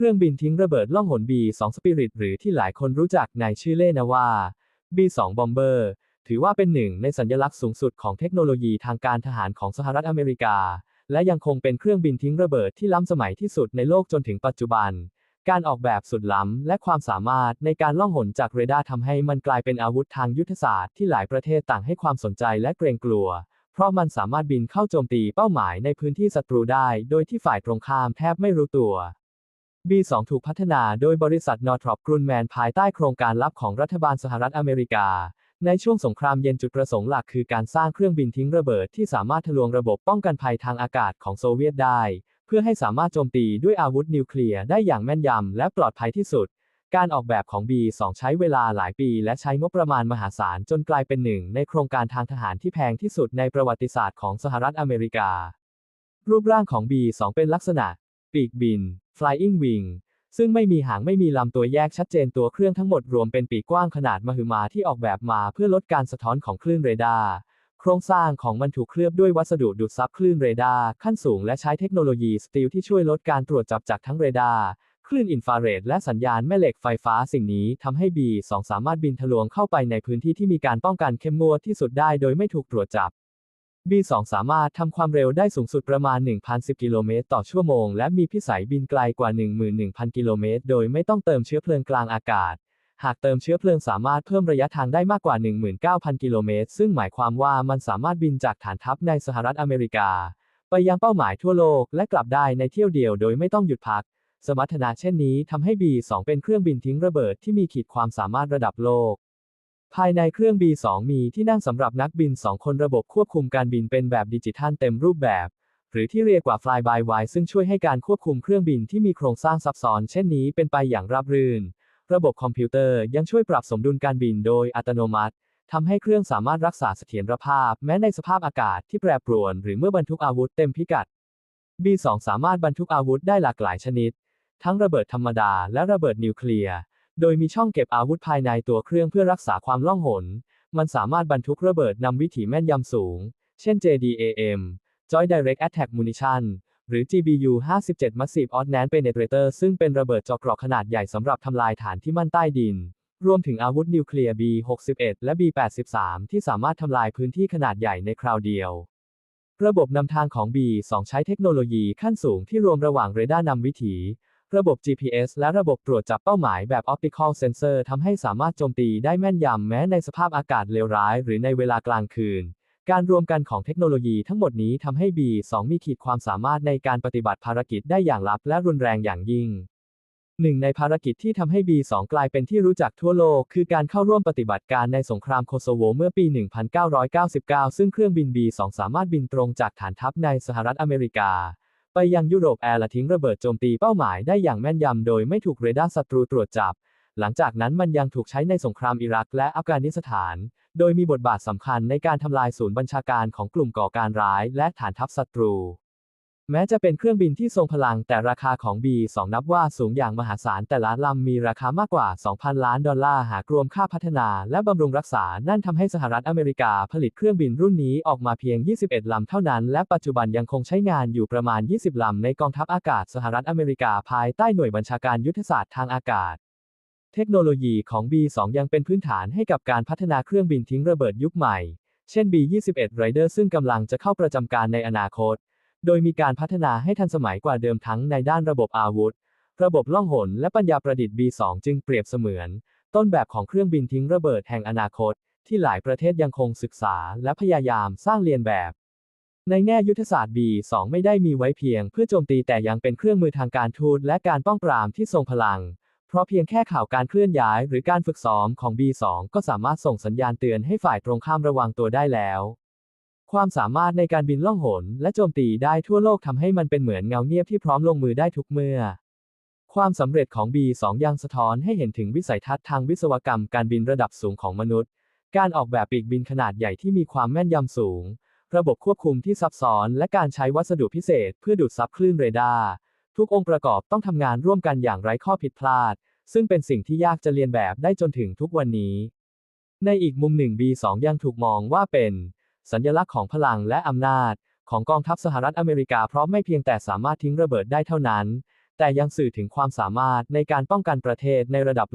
เครื่องบินทิ้งระเบิดล่องหน B2 Spirit หรือที่หลายคนรู้จักในชื่อเล่นนะว่า B2 Bomber ถือว่าเป็นหนึ่งในสัญลักษณ์สูงสุดของเทคโนโลยีทางการทหารของสหรัฐอเมริกา และยังคงเป็นเครื่องบินทิ้งระเบิดที่ล้ำสมัยที่สุดในโลกจนถึงปัจจุบัน การออกแบบสุดล้ำ และความสามารถในการล่องหนจากเรดาร์ทำให้มันกลายเป็นอาวุธทางยุทธศาสตร์ที่หลายประเทศต่างให้ความสนใจและเกรงกลัว เพราะมันสามารถบินเข้าโจมตีเป้าหมายในพื้นที่ศัตรูได้ โดยที่ฝ่ายตรงข้ามแทบไม่รู้ตัว B2 ถูกพัฒนาโดยบริษัทนอร์ทรอปกรุนแมนภายใต้โครงการลับของรัฐบาลสหรัฐอเมริกา ในช่วงสงครามเย็นจุดประสงค์หลักคือการสร้างเครื่องบินทิ้งระเบิดที่สามารถทะลวงระบบป้องกันภัยทางอากาศของโซเวียตได้ เพื่อให้สามารถโจมตีด้วยอาวุธนิวเคลียร์ได้อย่างแม่นยำและปลอดภัยที่สุด การออกแบบของ B2 ใช้เวลาหลายปีและใช้งบประมาณมหาศาลจนกลายเป็นหนึ่งในโครงการทางทหารที่แพงที่สุดในประวัติศาสตร์ของสหรัฐอเมริกา รูปร่างของ B2 เป็นลักษณะ ปีกบิน flying wing ซึ่งไม่มีหางไม่มีลำตัวแยกชัดเจนตัวเครื่องทั้งหมดรวมเป็นปีกกว้างขนาดมหึมาที่ออกแบบมาเพื่อลดการสะท้อนของคลื่นเรดาร์ โครงสร้างของมันถูกเคลือบด้วยวัสดุดูดซับคลื่นเรดาร์ขั้นสูงและใช้เทคโนโลยีสตีลที่ช่วยลดการตรวจจับจากทั้งเรดาร์คลื่นอินฟราเรดและสัญญาณแม่เหล็กไฟฟ้าสิ่งนี้ทำให้ B2 สามารถบินทะลวงเข้าไปในพื้นที่ที่มีการป้องกันเข้มงวดที่สุดได้โดยไม่ถูกตรวจจับ B2 สามารถทำความเร็วได้สูงสุดประมาณ 1,010 กิโลเมตรต่อชั่วโมง และมีพิสัยบินไกลกว่า 11,000 กิโลเมตร โดยไม่ต้องเติมเชื้อเพลิงกลางอากาศ หากเติมเชื้อเพลิงสามารถเพิ่มระยะทางได้มากกว่า 19,000 กิโลเมตร ซึ่งหมายความว่ามันสามารถบินจากฐานทัพในสหรัฐอเมริกา ไปยังเป้าหมายทั่วโลกและกลับได้ในเที่ยวเดียวโดยไม่ต้องหยุดพัก สมรรถนะเช่นนี้ทำให้ B2 เป็นเครื่องบินทิ้งระเบิดที่มีขีดความสามารถระดับโลก ภายในเครื่อง B2 มีที่นั่งสำหรับนักบิน 2 คนระบบควบคุมการบินเป็นแบบดิจิทัลเต็มรูปแบบ หรือที่เรียกว่า Fly by Wire ซึ่งช่วยให้การควบคุมเครื่องบินที่มีโครงสร้างซับซ้อนเช่นนี้เป็นไปอย่างราบรื่น ระบบคอมพิวเตอร์ยังช่วยปรับสมดุลการบินโดยอัตโนมัติทำให้เครื่องสามารถรักษาเสถียรภาพ แม้ในสภาพอากาศที่แปรปรวน หรือเมื่อบรรทุกอาวุธเต็มพิกัด B2 สามารถบรรทุกอาวุธได้หลากหลายชนิด ทั้งระเบิดธรรมดาและระเบิดนิวเคลียร์ โดยมีช่องเก็บอาวุธภายในตัวเครื่องเพื่อรักษาความล่องหน มันสามารถบรรทุกระเบิดนำวิถีแม่นยำสูง เช่น JDAM Joint Direct Attack Munition หรือ GBU 57 Massive Ordnance Penetrator ซึ่งเป็นระเบิดเจาะเกราะขนาดใหญ่สำหรับทำลายฐานที่มั่นใต้ดิน รวมถึงอาวุธนิวเคลียร์ B61 และ B83 ที่สามารถทำลายพื้นที่ขนาดใหญ่ในคราวเดียว ระบบนำทางของ B2 ใช้เทคโนโลยีขั้นสูงที่รวมระหว่างเรดาร์นำวิถี ระบบ GPS และระบบตรวจจับเป้าหมายแบบ Optical Sensor ทำให้สามารถโจมตีได้แม่นยำแม้ในสภาพอากาศเลวร้าย หรือในเวลากลางคืน การรวมกันของเทคโนโลยีทั้งหมดนี้ทำให้ B2 มีขีดความสามารถในการปฏิบัติภารกิจได้อย่างลับและรุนแรงอย่างยิ่งหนึ่งในภารกิจที่ทำให้ B2 กลายเป็นที่รู้จักทั่วโลก คือการเข้าร่วมปฏิบัติการในสงครามโคโซโวเมื่อปี 1999 ซึ่งเครื่องบิน B2 สามารถบินตรงจากฐานทัพในสหรัฐอเมริกา ไปยังยุโรปแอร์และทิ้งระเบิดโจมตีเป้าหมายได้อย่างแม่นยำโดยไม่ถูกเรดาร์ศัตรูตรวจจับ หลังจากนั้นมันยังถูกใช้ในสงครามอิรักและอัฟกานิสถาน โดยมีบทบาทสำคัญในการทำลายศูนย์บัญชาการของกลุ่มก่อการร้ายและฐานทัพศัตรู แม้จะเป็นเครื่องบินที่ทรงพลังแต่ราคาของ B2 นับว่าสูงอย่างมหาศาลแต่ละลำมีราคามากกว่า 2,000 ล้านดอลลาร์หากรวมค่าพัฒนาและบำรุงรักษา นั่นทำให้สหรัฐอเมริกาผลิตเครื่องบินรุ่นนี้ออกมาเพียง 21 ลำเท่านั้น และปัจจุบันยังคงใช้งานอยู่ประมาณ 20 ลำในกองทัพอากาศสหรัฐอเมริกาภายใต้หน่วยบัญชาการยุทธศาสตร์ทางอากาศเทคโนโลยีของ B2 ยังเป็นพื้นฐานให้กับการพัฒนาเครื่องบินทิ้งระเบิดยุคใหม่ เช่น B21 Raider ซึ่งกำลังจะเข้าประจำการในอนาคต โดยมีการพัฒนาให้ทันสมัยกว่าเดิมทั้งในด้านระบบอาวุธ ระบบล่องหนและปัญญาประดิษฐ์ B2 จึงเปรียบเสมือน ต้นแบบของเครื่องบินทิ้งระเบิดแห่งอนาคต ที่หลายประเทศยังคงศึกษาและพยายามสร้างเรียนแบบ ในแง่ยุทธศาสตร์ B2 ไม่ได้มีไว้เพียงเพื่อโจมตีแต่ยังเป็นเครื่องมือทางการทูตและการป้องปรามที่ทรงพลังเพราะเพียงแค่ข่าวการเคลื่อนย้ายหรือการฝึกซ้อมของ B2 ก็สามารถส่งสัญญาณเตือนให้ฝ่ายตรงข้ามระวังตัวได้แล้ว ความสามารถในการบินล่องหนและโจมตีได้ทั่วโลกทำให้มันเป็นเหมือนเงาเงียบที่พร้อมลงมือได้ทุกเมื่อ ความสำเร็จของ B2 ยังสะท้อนให้เห็นถึงวิสัยทัศน์ทางวิศวกรรมการบินระดับสูงของมนุษย์ การออกแบบปีกบินขนาดใหญ่ที่มีความแม่นยำสูง ระบบควบคุมที่ซับซ้อนและการใช้วัสดุพิเศษเพื่อดูดซับคลื่นเรดาร์ทุกองค์ประกอบต้องทำงานร่วมกันอย่างไร้ข้อผิดพลาด ซึ่งเป็นสิ่งที่ยากจะเรียนแบบได้จนถึงทุกวันนี้ ในอีกมุมหนึ่ง B2 ยังถูกมองว่าเป็น สัญลักษณ์ของพลังและอำนาจ ของกองทัพสหรัฐอเมริกาเพราะไม่เพียงแต่สามารถทิ้งระเบิดได้เท่านั้น แต่ยังสื่อถึงความสามารถในการป้องกันประเทศในระดับ